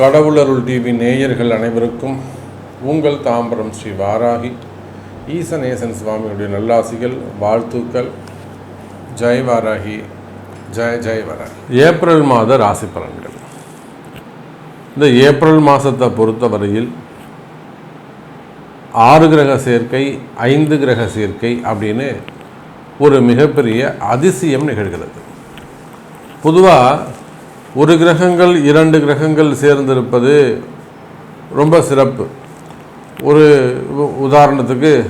கடவுளருள் TV நேயர்கள் அனைவருக்கும் உங்கள் தாம்பரம் ஸ்ரீ வாராகி ஈசநேசன் சுவாமியுடைய நல்லாசிகள் வாழ்த்துக்கள். ஜெய் வாராகி ஜெய ஜெய் வாராகி. ஏப்ரல் மாத ராசி பலன்கள். இந்த ஏப்ரல் மாதத்தை பொறுத்தவரையில் ஆறு கிரக சேர்க்கை ஐந்து கிரக சேர்க்கை அப்படின்னு ஒரு மிகப்பெரிய அதிசயம் நிகழ்கிறது. பொதுவாக ஒரு கிரகங்கள் இரண்டு கிரகங்கள் சேர்ந்திருப்பது ரொம்ப சிறப்பு. ஒரு உ- உதாரணத்துக்கு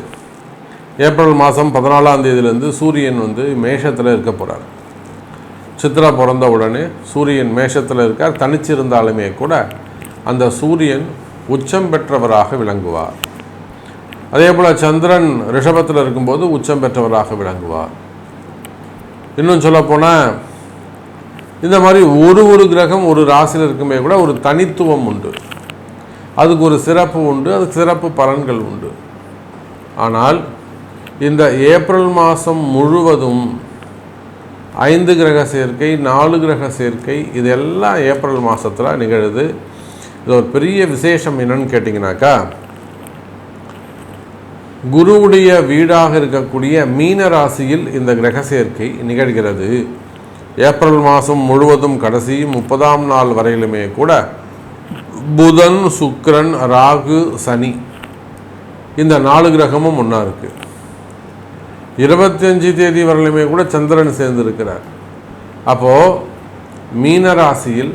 ஏப்ரல் மாதம் பதினாலாம் தேதியிலேருந்து சூரியன் வந்து மேஷத்தில் இருக்க போகிறார் சித்ரா பிறந்த உடனே சூரியன் மேஷத்தில் இருக்கார். தனிச்சிருந்தாலுமே கூட அந்த சூரியன் உச்சம் பெற்றவராக விளங்குவார். அதே போல் சந்திரன் ரிஷபத்தில் இருக்கும்போது உச்சம் பெற்றவராக விளங்குவார். இன்னும் சொல்லப்போனால் இந்த மாதிரி ஒரு ஒரு கிரகம் ஒரு ராசியில் இருக்குமே கூட ஒரு தனித்துவம் உண்டு. அதுக்கு ஒரு சிறப்பு உண்டு அதுக்கு சிறப்பு பலன்கள் உண்டு. ஆனால் இந்த ஏப்ரல் மாதம் முழுவதும் ஐந்து கிரக சேர்க்கை நாலு கிரக சேர்க்கை இதெல்லாம் ஏப்ரல் மாதத்தில் நிகழுது. இது ஒரு பெரிய விசேஷம் என்னன்னு கேட்டிங்கனாக்கா குருவுடைய வீடாக இருக்கக்கூடிய மீன ராசியில் இந்த கிரக சேர்க்கை நிகழ்கிறது. ஏப்ரல் மாதம் முழுவதும் கடைசி முப்பதாம் நாள் வரையிலுமே கூட புதன் சுக்ரன் ராகு சனி இந்த நாலு கிரகமும் ஒன்றா இருக்குது இருபத்தஞ்சு தேதி வரையிலுமே கூட சந்திரன் சேர்ந்திருக்கிறார். அப்போது மீன ராசியில்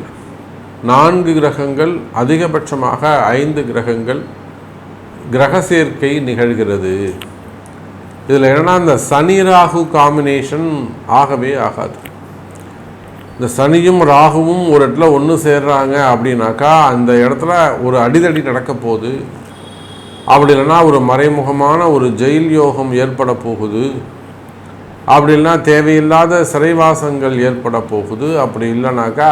நான்கு கிரகங்கள் அதிகபட்சமாக ஐந்து கிரகங்கள் கிரக சேர்க்கை நிகழ்கிறது. இதில் என்னன்னா இந்த சனி ராகு காம்பினேஷன் ஆகவே ஆகாது. இந்த சனியும் ராகுவும் ஒரு இடத்துல ஒன்று சேர்றாங்க அப்படின்னாக்கா அந்த இடத்துல ஒரு அடிதடி நடக்க போகுது. அப்படி இல்லைன்னா ஒரு மறைமுகமான ஒரு ஜெயில் யோகம் ஏற்பட போகுது. அப்படி இல்லைன்னா தேவையில்லாத சிறைவாசங்கள் ஏற்பட போகுது. அப்படி இல்லைனாக்கா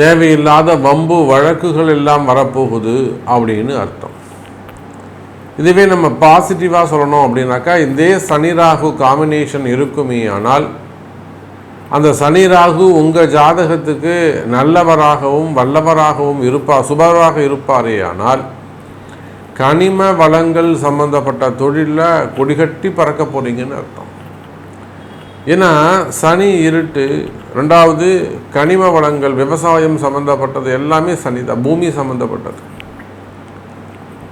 தேவையில்லாத வம்பு வழக்குகள் எல்லாம் வரப்போகுது அப்படின்னு அர்த்தம். இதுவே நம்ம பாசிட்டிவாக சொல்லணும் அப்படின்னாக்கா இதே சனி ராகு காம்பினேஷன் இருக்குமே ஆனால் அந்த சனி ராகு உங்கள் ஜாதகத்துக்கு நல்லவராகவும் வல்லவராகவும் இருப்பார் சுபராக இருப்பாரே ஆனால் கனிம வளங்கள் சம்பந்தப்பட்ட தொழிலில் கொடிகட்டி பறக்க போறீங்கன்னு அர்த்தம். ஏன்னா சனி இருட்டு ரெண்டாவது கனிம வளங்கள் விவசாயம் சம்மந்தப்பட்டது எல்லாமே சனி தான் பூமி சம்மந்தப்பட்டது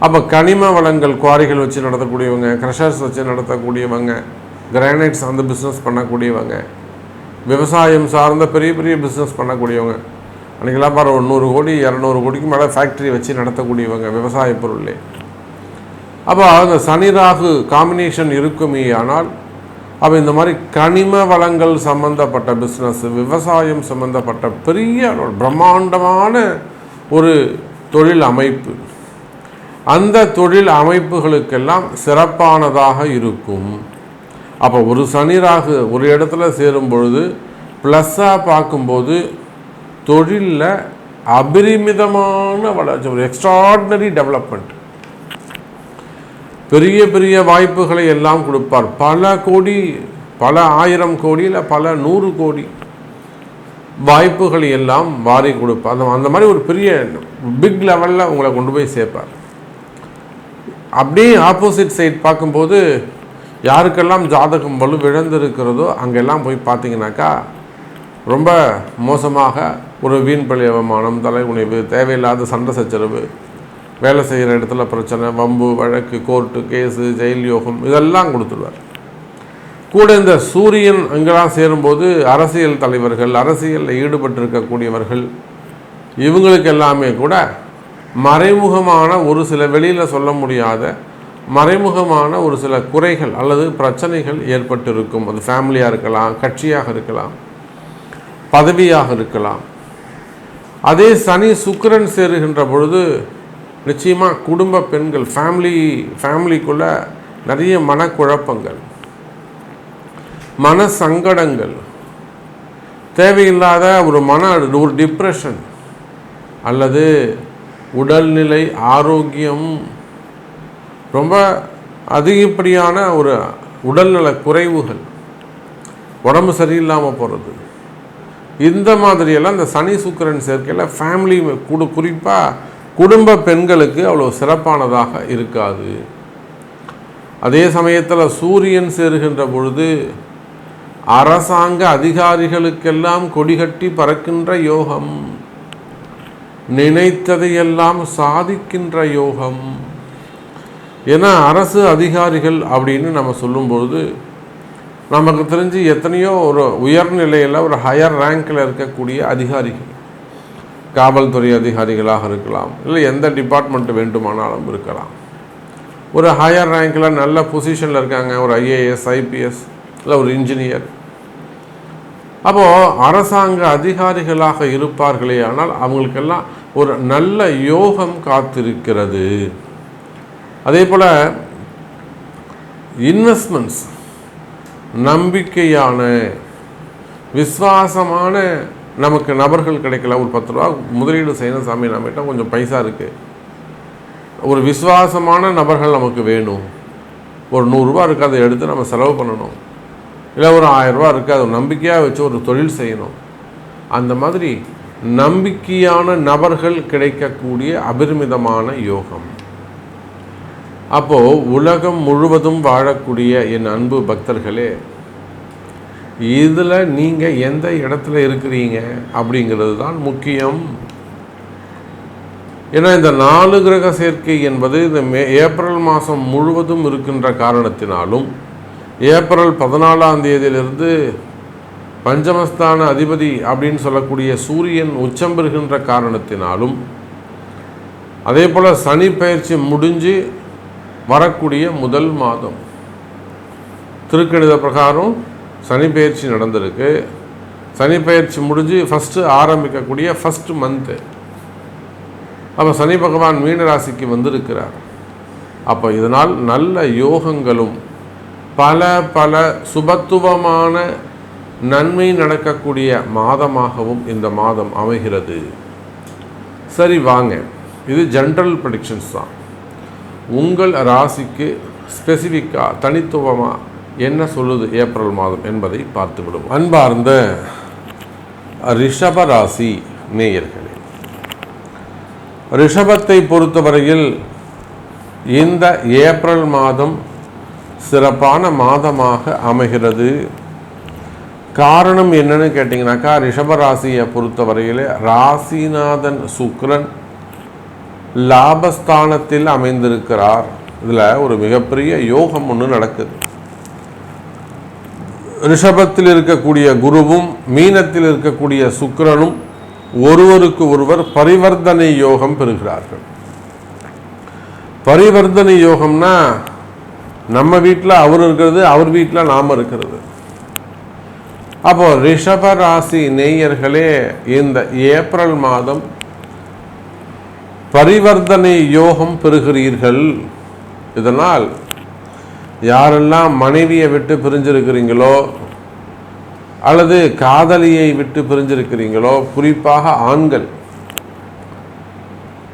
அப்போ கனிம வளங்கள் குவாரிகள் வச்சு நடத்தக்கூடியவங்க க்ரஷர்ஸ் வச்சு நடத்தக்கூடியவங்க கிரானைட்ஸ் அந்த பிஸ்னஸ் பண்ணக்கூடியவங்க விவசாயம் சார்ந்த பெரிய பெரிய பிஸ்னஸ் பண்ணக்கூடியவங்க. அன்றைக்கெல்லாம் பாரு ஒரு நூறு கோடி இரநூறு கோடிக்கு மேலே ஃபேக்ட்ரி வச்சு நடத்தக்கூடியவங்க விவசாய பொருளே. அப்போ அந்த சனி ராகு காம்பினேஷன் இருக்குமே ஆனால் அப்போ இந்த மாதிரி கனிம வளங்கள் சம்பந்தப்பட்ட பிஸ்னஸ் விவசாயம் சம்பந்தப்பட்ட பெரிய பிரம்மாண்டமான ஒரு தொழில் அமைப்பு. அந்த தொழில் அமைப்புகளுக்கெல்லாம் சிறப்பானதாக இருக்கும். அப்போ ஒரு சனி ராகு ஒரு இடத்துல சேரும் பொழுது ப்ளஸ்ஸாக பார்க்கும்போது தொழிலில் அபரிமிதமான வளர்ச்சி ஒரு எக்ஸ்ட்ராடினரி டெவலப்மெண்ட் பெரிய பெரிய வாய்ப்புகளை எல்லாம் கொடுப்பார். பல கோடி பல ஆயிரம் கோடி இல்லை பல நூறு கோடி வாய்ப்புகளை எல்லாம் வாரி கொடுப்பார். அந்த அந்த மாதிரி ஒரு பெரிய பிக் லெவலில் உங்களை கொண்டு போய் சேர்ப்பார். அப்படியே ஆப்போசிட் சைட் பார்க்கும்போது யாருக்கெல்லாம் ஜாதகம் வலு விழுந்திருக்கிறதோ அங்கெல்லாம் போய் பார்த்தீங்கன்னாக்கா ரொம்ப மோசமாக ஒரு வீண் பழி அவமானம் தலைகுனிவு தேவையில்லாத சண்டை சச்சரவு வேலை செய்கிற இடத்துல பிரச்சனை வம்பு வழக்கு கோர்ட்டு கேஸு ஜெயில் யோகம் இதெல்லாம் கொடுத்துருவார் கூட இந்த சூரியன் அங்கெல்லாம் சேரும்போது அரசியல் தலைவர்கள் அரசியலில் ஈடுபட்டிருக்கக்கூடியவர்கள் இவங்களுக்கு எல்லாமே கூட மறைமுகமான ஒரு சில வெளியில் சொல்ல முடியாத மறைமுகமான ஒரு சில குறைகள் அல்லது பிரச்சனைகள் ஏற்பட்டிருக்கும். அது ஃபேமிலியாக இருக்கலாம் கட்சியாக இருக்கலாம் பதவியாக இருக்கலாம். அதே சனி சுக்கிரன் சேருகின்ற பொழுது நிச்சயமாக குடும்ப பெண்கள் ஃபேமிலி ஃபேமிலிக்குள்ள நிறைய மனக்குழப்பங்கள் மன சங்கடங்கள் தேவையில்லாத ஒரு மன ஒரு டிப்ரெஷன் அல்லது உடல்நிலை ஆரோக்கியம் ரொம்ப அதிகப்படியான ஒரு உடல்நல குறைவுகள் உடம்பு சரியில்லாமல் போகிறது இந்த மாதிரியெல்லாம் இந்த சனி சுக்கிரன் சேர்க்கையில் ஃபேமிலி குடு குறிப்பாக குடும்ப பெண்களுக்கு அவ்வளோ சிறப்பானதாக இருக்காது. அதே சமயத்தில் சூரியன் சேருகின்ற பொழுது அரசாங்க அதிகாரிகளுக்கெல்லாம் கொடிகட்டி பறக்கின்ற யோகம் நினைத்ததையெல்லாம் சாதிக்கின்ற யோகம். ஏன்னா அரசு அதிகாரிகள் அப்படின்னு நம்ம சொல்லும்பொழுது நமக்கு தெரிஞ்சு எத்தனையோ ஒரு உயர்நிலையில் ஒரு ஹையர் ரேங்கில் இருக்கக்கூடிய அதிகாரிகள். காவல்துறை அதிகாரிகளாக இருக்கலாம் இல்லை எந்த டிபார்ட்மெண்ட் வேண்டுமானாலும் இருக்கலாம். ஒரு ஹையர் ரேங்கில் நல்ல பொசிஷனில் இருக்காங்க ஒரு ஐஏஎஸ் ஐபிஎஸ் இல்லை ஒரு இன்ஜினியர் அப்போது அரசாங்க அதிகாரிகளாக இருப்பார்களே ஆனால் அவங்களுக்கெல்லாம் ஒரு நல்ல யோகம் காத்திருக்கிறது. அதே போல் இன்வெஸ்ட்மெண்ட்ஸ் நம்பிக்கையான விசுவாசமான நமக்கு நபர்கள் கிடைக்கல. ஒரு பத்து ரூபா முதலீடு செய்யணும் சாமி நம்மகிட்ட கொஞ்சம் பைசா இருக்குது ஒரு விசுவாசமான நபர்கள் நமக்கு வேணும். ஒரு நூறுரூவா இருக்குது அதை எடுத்து நம்ம செலவு பண்ணணும். இல்லை ஒரு ஆயரூபா இருக்குது அதை நம்பிக்கையாக வச்சு ஒரு தொழில் செய்யணும். அந்த மாதிரி நம்பிக்கையான நபர்கள் கிடைக்கக்கூடிய அபரிமிதமான யோகம். அப்போது உலகம் முழுவதும் வாழக்கூடிய என் அன்பு பக்தர்களே இதில் நீங்கள் எந்த இடத்துல இருக்கிறீங்க அப்படிங்கிறது தான் முக்கியம். ஏன்னா இந்த நாலு கிரக சேர்க்கை என்பது இந்த மே ஏப்ரல் மாதம் முழுவதும் இருக்கின்ற காரணத்தினாலும் ஏப்ரல் பதினாலாம் தேதியிலிருந்து பஞ்சமஸ்தான அதிபதி அப்படின்னு சொல்லக்கூடிய சூரியன் உச்சம் பெறுகின்ற காரணத்தினாலும் அதே போல் சனி பயிற்சி முடிஞ்சு வரக்கூடிய முதல் மாதம். திருக்கணித பிரகாரம் சனி பயிற்சி நடந்திருக்கு. சனி பயிற்சி முடிஞ்சு ஃபஸ்ட்டு ஆரம்பிக்கக்கூடிய ஃபஸ்ட்டு மந்த்து அப்போ சனி பகவான் மீனராசிக்கு வந்திருக்கிறார். அப்போ இதனால் நல்ல யோகங்களும் பல பல சுபத்துவமான நன்மை நடக்கக்கூடிய மாதமாகவும் இந்த மாதம் அமைகிறது. சரி வாங்க. இது ஜென்ரல் ப்ரடிக்ஷன்ஸ் தான். உங்கள் ராசிக்கு ஸ்பெசிஃபிக்காக தனித்துவமாக என்ன சொல்லுது ஏப்ரல் மாதம் என்பதை பார்த்து விடுவோம் அன்பார்ந்த ரிஷப ராசி நேயர்களே ரிஷபத்தை பொறுத்தவரையில் இந்த ஏப்ரல் மாதம் சிறப்பான மாதமாக அமைகிறது. காரணம் என்னன்னு கேட்டிங்கனாக்கா ரிஷபராசியை பொறுத்தவரையில் ராசிநாதன் சுக்ரன் லாபஸ்தானத்தில் அமைந்திருக்கிறார். இதில் ஒரு மிகப்பெரிய யோகம் ஒன்று நடக்குது. ரிஷபத்தில் இருக்கக்கூடிய குருவும் மீனத்தில் இருக்கக்கூடிய சுக்கரனும் ஒருவருக்கு ஒருவர் பரிவர்த்தனை யோகம் பெறுகிறார்கள். பரிவர்த்தனை யோகம்னா நம்ம வீட்டில் அவர் இருக்கிறது அவர் வீட்டில் நாம் இருக்கிறது. அப்போ ரிஷப ராசி நேயர்களே இந்த ஏப்ரல் மாதம் பரிவர்த்தனை யோகம் பெறுகிறீர்கள். இதனால் யாரெல்லாம் மனைவியை விட்டு பிரிஞ்சிருக்கிறீங்களோ அல்லது காதலியை விட்டு பிரிஞ்சிருக்கிறீங்களோ குறிப்பாக ஆண்கள்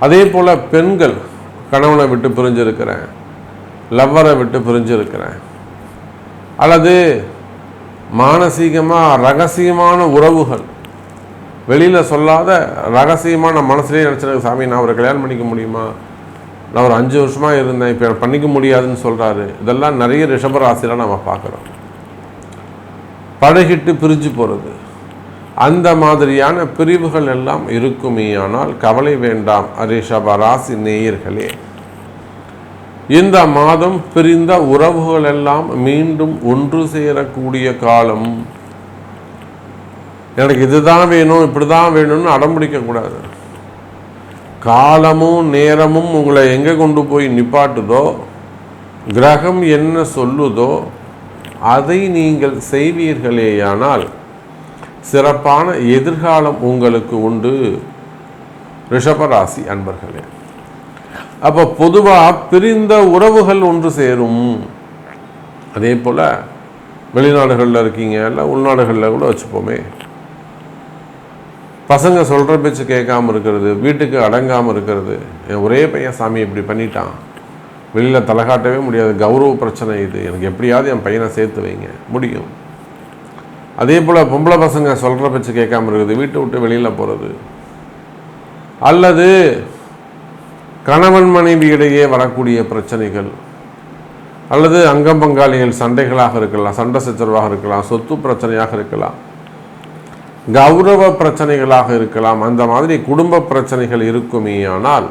அதே போல் பெண்கள் கணவனை விட்டு பிரிஞ்சிருக்கிறேன் லவ்வரை விட்டு பிரிஞ்சிருக்கிறேன் அல்லது மானசீகமாக ரகசியமான உறவுகள் வெளியில் சொல்லாத ரகசியமாக நான் மனசுலேயே நினச்சிருக்க சாமி நான் அவரை கல்யாணம் பண்ணிக்க முடியுமா? நான் ஒரு அஞ்சு வருஷமாக இருந்தேன் இப்போ பண்ணிக்க முடியாதுன்னு சொல்கிறாரு இதெல்லாம் நிறைய ரிஷபராசியில் நம்ம பார்க்குறோம். பழகிட்டு பிரிஞ்சு போகிறது அந்த மாதிரியான பிரிவுகள் எல்லாம் இருக்குமே ஆனால் கவலை வேண்டாம் ரிஷப ராசி நேயர்களே. இந்த மாதம் பிரிந்த உறவுகள் எல்லாம் மீண்டும் ஒன்று சேரக்கூடிய காலம். எனக்கு இதுதான் வேணும் இப்படி தான் வேணும்னு அடம்பிடிக்கக்கூடாது. காலமும் நேரமும் உங்களை எங்கே கொண்டு போய் நிப்பாட்டுதோ கிரகம் என்ன சொல்லுதோ அதை நீங்கள் செய்வீர்களேயானால் சிறப்பான எதிர்காலம் உங்களுக்கு உண்டு. ரிஷபராசி அன்பர்களே அப்போ பொதுவாக பிரிந்த உறவுகள் ஒன்று சேரும். அதே போல் வெளிநாடுகளில் இருக்கீங்க இல்லை உள்நாடுகளில் கூட வச்சுப்போமே. பசங்க சொல்கிற பேச்சு கேட்காம இருக்கிறது வீட்டுக்கு அடங்காமல் இருக்கிறது. என் ஒரே பையன் சாமி இப்படி பண்ணிட்டான். வெளியில் தலை காட்டவே முடியாது. கௌரவ பிரச்சனை இது. எனக்கு எப்படியாவது என் பையனை சேர்த்து வைங்க. முடியும். அதே போல் பொம்பளை பசங்க சொல்கிற பேச்சு கேட்காம இருக்குது. வீட்டை விட்டு வெளியில் போகிறது அல்லது கணவன் மனைவி இடையே வரக்கூடிய பிரச்சனைகள். அல்லது அங்கம் பங்காளிகள் சண்டைகளாக இருக்கலாம் சண்டை சச்சரவாக இருக்கலாம் சொத்து பிரச்சனையாக இருக்கலாம். கௌரவ பிரச்சனைகளாக இருக்கலாம். அந்த மாதிரி குடும்ப பிரச்சனைகள் இருக்குமே ஆனால்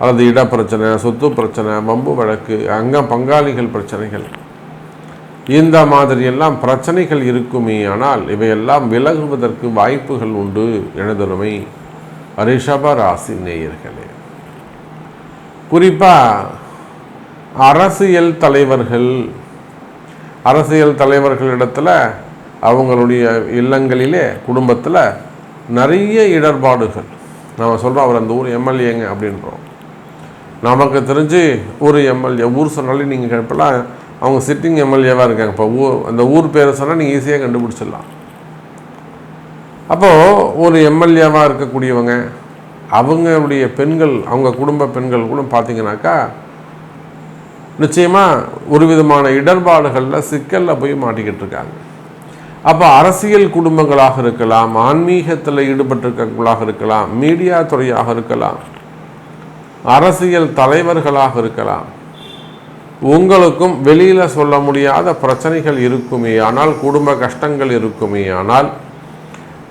அல்லது இட பிரச்சனை சொத்து பிரச்சனை வம்பு வழக்கு அங்க பங்காளிகள் பிரச்சனைகள் இந்த மாதிரியெல்லாம் பிரச்சனைகள் இருக்குமே ஆனால் இவையெல்லாம் விலகுவதற்கு வாய்ப்புகள் உண்டு எனதுமை ரிஷப ராசி நேயர்களே. குறிப்பாக அரசியல் தலைவர்கள் அரசியல் தலைவர்களிடத்தில் அவங்களுடைய இல்லங்களிலே குடும்பத்தில் நிறைய இடர்பாடுகள். நம்ம சொல்கிறோம் அவர் அந்த ஊர் எம்எல்ஏங்க அப்படின்றோம். நமக்கு தெரிஞ்சு ஊர் எம்எல்ஏ ஊர் சொன்னாலே நீங்கள் கேட்பலாம். அவங்க சிட்டிங் எம்எல்ஏவாக இருக்காங்க. இப்போ ஊர் அந்த ஊர் பேரை சொன்னால் நீங்கள் ஈஸியாக கண்டுபிடிச்சிடலாம். அப்போது ஒரு எம்எல்ஏவாக இருக்கக்கூடியவங்க அவங்களுடைய பெண்கள் அவங்க குடும்ப பெண்கள் கூட பார்த்தீங்கன்னாக்கா நிச்சயமாக ஒரு விதமான இடர்பாடுகளில் சிக்கலில் போய் மாட்டிக்கிட்டு இருக்காங்க. அப்போ அரசியல் குடும்பங்களாக இருக்கலாம் ஆன்மீகத்தில் ஈடுபட்டிருக்கவங்களாக இருக்கலாம் மீடியா துறையாக இருக்கலாம் அரசியல் தலைவர்களாக இருக்கலாம். உங்களுக்கும் வெளியில் சொல்ல முடியாத பிரச்சனைகள் இருக்குமே ஆனால் குடும்ப கஷ்டங்கள் இருக்குமே ஆனால்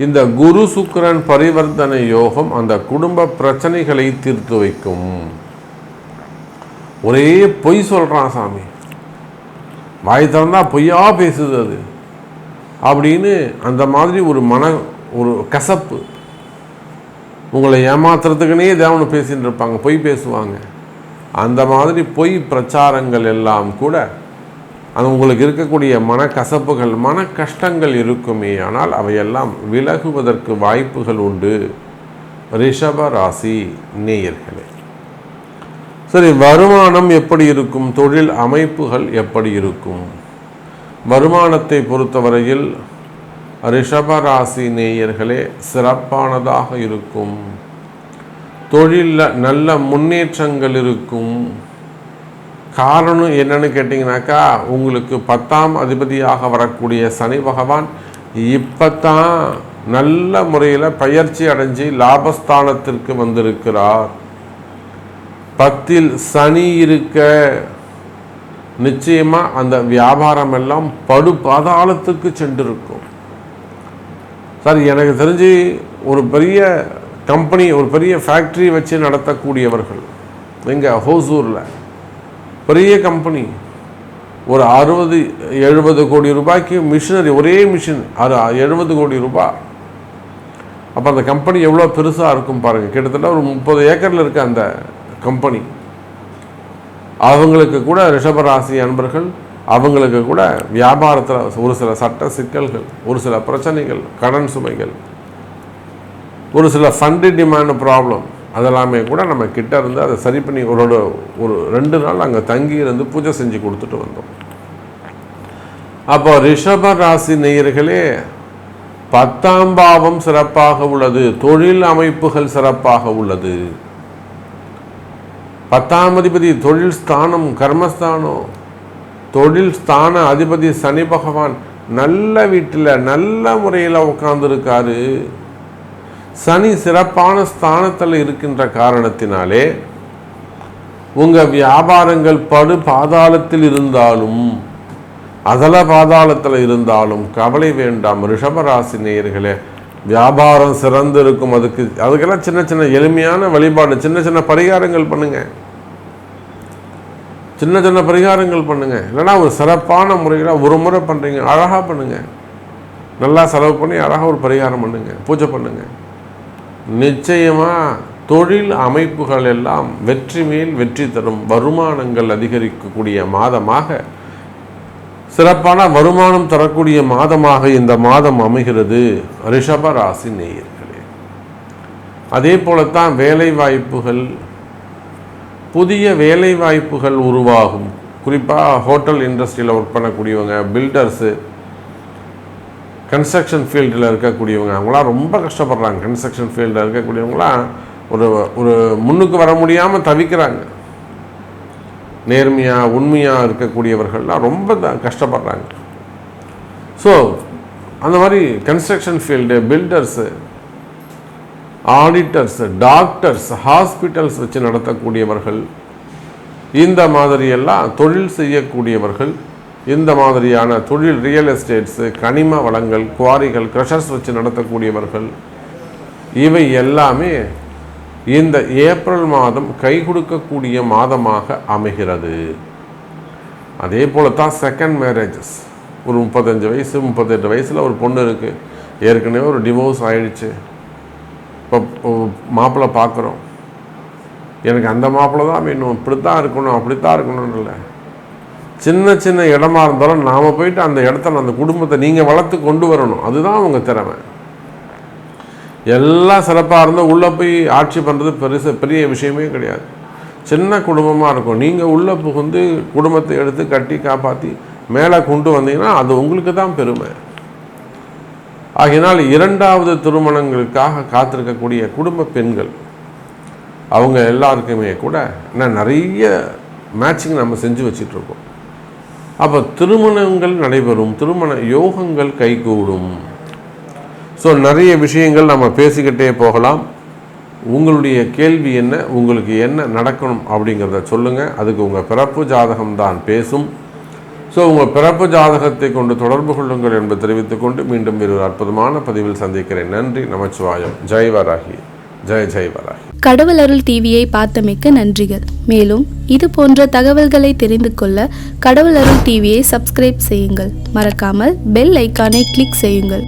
இந்த குரு சுக்கிரன் பரிவர்த்தனை யோகம் அந்த குடும்ப பிரச்சனைகளை தீர்த்து வைக்கும். ஒரே பொய் சொல்கிறான் சாமி. வாய் திறந்தா பொய்யா பேசுது அது. அப்படின்னு அந்த மாதிரி ஒரு மன ஒரு கசப்பு. உங்களை ஏமாத்துறதுக்குனே தேவனு பேசின்னு இருப்பாங்க பொய் பேசுவாங்க. அந்த மாதிரி பொய் பிரச்சாரங்கள் எல்லாம் கூட அது உங்களுக்கு இருக்கக்கூடிய மனக்கசப்புகள் மன கஷ்டங்கள் இருக்குமே. ஆனால் அவையெல்லாம் விலகுவதற்கு வாய்ப்புகள் உண்டு. ரிஷப ராசி நேயர்களே. சரி வருமானம் எப்படி இருக்கும்? தொழில் அமைப்புகள் எப்படி இருக்கும்? வருமானத்தை பொறுத்தவரையில் ரிஷபராசி நேயர்களே சிறப்பானதாக இருக்கும். தொழிலில் நல்ல முன்னேற்றங்கள் இருக்கும். காரணம் என்னன்னு கேட்டிங்கனாக்கா உங்களுக்கு பத்தாம் அதிபதியாக வரக்கூடிய சனி பகவான் இப்போ தான் நல்ல முறையில் பயிற்சி அடைஞ்சு லாபஸ்தானத்திற்கு வந்திருக்கிறார். பத்தில் சனி இருக்க நிச்சயமாக அந்த வியாபாரம் எல்லாம் படு பாதாளத்துக்கு சென்றிருக்கும். சார் எனக்கு தெரிஞ்சு ஒரு பெரிய கம்பெனி ஒரு பெரிய ஃபேக்ட்ரி வச்சு நடத்தக்கூடியவர்கள் எங்கே ஹோசூரில் பெரிய கம்பெனி ஒரு அறுபது எழுபது கோடி ரூபாய்க்கு மிஷினரி ஒரே மிஷின் அது எழுபது கோடி ரூபாய் அப்போ அந்த கம்பெனி எவ்வளோ பெருசாக இருக்கும் பாருங்கள் கிட்டத்தட்ட ஒரு முப்பது ஏக்கரில் இருக்க அந்த கம்பெனி. அவங்களுக்கு கூட ரிஷபராசி அன்பர்கள் அவங்களுக்கு கூட வியாபாரத்தில் ஒரு சில சட்ட சிக்கல்கள் ஒரு சில பிரச்சனைகள் கடன் சுமைகள் ஒரு சில ஃபண்டு டிமாண்ட் ப்ராப்ளம் அதெல்லாமே கூட நம்ம கிட்ட இருந்து அதை சரி பண்ணி ஒரு ஒரு ரெண்டு நாள் அங்கே தங்கி இருந்து பூஜை செஞ்சு கொடுத்துட்டு வந்தோம். அப்போ ரிஷப ராசி நேயர்களே பத்தாம் பாவம் சிறப்பாக உள்ளது தொழில் அமைப்புகள் சிறப்பாக உள்ளது. பத்தாம் அதிபதி தொழில் ஸ்தானம் கர்மஸ்தானம். தொழில் ஸ்தான அதிபதி சனி பகவான் நல்ல வீட்டில் நல்ல முறையில் உட்கார்ந்துருக்காரு சனி சிறப்பான ஸ்தானத்தில் இருக்கின்ற காரணத்தினாலே உங்கள் வியாபாரங்கள் படு பாதாளத்தில் இருந்தாலும் அதல பாதாளத்தில் இருந்தாலும் கவலை வேண்டாம். ரிஷபராசி நேயர்களே வியாபாரம் சிறந்து இருக்கும் அதுக்கு அதுக்கெல்லாம் சின்ன சின்ன எளிமையான வழிபாடு சின்ன சின்ன பரிகாரங்கள் பண்ணுங்கள் சின்ன சின்ன பரிகாரங்கள் பண்ணுங்க. இல்லைன்னா ஒரு சிறப்பான முறையில் ஒரு முறை பண்ணுறீங்க அழகாக பண்ணுங்க. நல்லா செலவு பண்ணி அழகாக ஒரு பரிகாரம் பண்ணுங்க. பூஜை பண்ணுங்க. நிச்சயமாக தொழில் அமைப்புகள் எல்லாம் வெற்றி மேல் வெற்றி தரும். வருமானங்கள் அதிகரிக்கக்கூடிய மாதமாக சிறப்பான வருமானம் தரக்கூடிய மாதமாக இந்த மாதம் அமைகிறது ரிஷப ராசி நேயர்களே. அதே போலத்தான் வேலை வாய்ப்புகள் புதிய வேலைவாய்ப்புகள் உருவாகும். குறிப்பாக ஹோட்டல் இண்டஸ்ட்ரியில் ஒர்க் பண்ணக்கூடியவங்க பில்டர்ஸு கன்ஸ்ட்ரக்ஷன் ஃபீல்டில் இருக்கக்கூடியவங்க அவங்களாம் ரொம்ப கஷ்டப்படுறாங்க. கன்ஸ்ட்ரக்ஷன் ஃபீல்டில் இருக்கக்கூடியவங்களாம் ஒரு ஒரு முன்னுக்கு வர முடியாமல் தவிக்கிறாங்க. நேர்மையாக உண்மையாக இருக்கக்கூடியவர்கள்லாம் ரொம்ப த- கஷ்டப்படுறாங்க. ஸோ அந்த மாதிரி construction field builders auditors doctors hospitals வச்சு நடத்தக்கூடியவர்கள் இந்த மாதிரியெல்லாம் தொழில் செய்யக்கூடியவர்கள் இந்த மாதிரியான தொழில் ரியல் எஸ்டேட்ஸு கனிம வளங்கள் குவாரிகள் க்ரஷர்ஸ் வச்சு நடத்தக்கூடியவர்கள் இவை எல்லாமே இந்த ஏப்ரல் மாதம் கை கொடுக்கக்கூடிய மாதமாக அமைகிறது. அதே போல தான் செகண்ட் மேரேஜஸ் ஒரு முப்பத்தஞ்சு வயசு முப்பத்தெட்டு வயசில் ஒரு பொண்ணு இருக்குது ஏற்கனவே ஒரு டிவோர்ஸ் ஆயிடுச்சு. இப்போ மாப்பிள்ளை பார்க்குறோம். எனக்கு அந்த மாப்பிள்ளை தான் வேணும். இப்படி தான் இருக்கணும் அப்படி தான் இருக்கணும்னு இல்லை. சின்ன சின்ன இடமா இருந்தாலும் நாம் போயிட்டு அந்த இடத்துல அந்த குடும்பத்தை நீங்கள் வளர்த்து கொண்டு வரணும். அதுதான் அவங்க திறமை. எல்லாம் சிறப்பாக இருந்தால் உள்ளே போய் ஆட்சி பண்ணுறது பெருசு பெரிய விஷயமே கிடையாது. சின்ன குடும்பமாக இருக்கும். நீங்கள் உள்ளே புகுந்து குடும்பத்தை எடுத்து கட்டி காப்பாற்றி மேலே கொண்டு வந்தீங்கன்னா அது உங்களுக்கு தான் பெருமை. ஆகையினால் இரண்டாவது திருமணங்களுக்காக காத்திருக்கக்கூடிய குடும்ப பெண்கள் அவங்க எல்லாருக்குமே கூட நான் நிறைய மேட்சிங் நம்ம செஞ்சு வச்சிட்ருக்கோம். அப்போ திருமணங்கள் நடைபெறும் திருமண யோகங்கள் கைகூடும். ஸோ நிறைய விஷயங்கள் நம்ம பேசிக்கிட்டே போகலாம். உங்களுடைய கேள்வி என்ன உங்களுக்கு என்ன நடக்கணும் அப்படிங்கிறத சொல்லுங்கள் அதுக்கு உங்கள் பிறப்பு ஜாதகம் தான் பேசும். ஸோ உங்கள் பிறப்பு ஜாதகத்தை கொண்டு தொடர்பு கொள்ளுங்கள் என்பதை தெரிவித்துக்கொண்டு மீண்டும் ஒரு அற்புதமான பதிவில் சந்திக்கிறேன். நன்றி நமச்சிவாயம். ஜெய் வராகி. ஜெய் ஜெய் வராகி. கடவுள் அருள் டிவியை பார்த்தமைக்க நன்றிகள். மேலும் இது போன்ற தகவல்களை தெரிந்து கொள்ள கடவுள் அருள் டிவியை சப்ஸ்கிரைப் செய்யுங்கள். மறக்காமல் பெல் ஐக்கானை கிளிக் செய்யுங்கள்.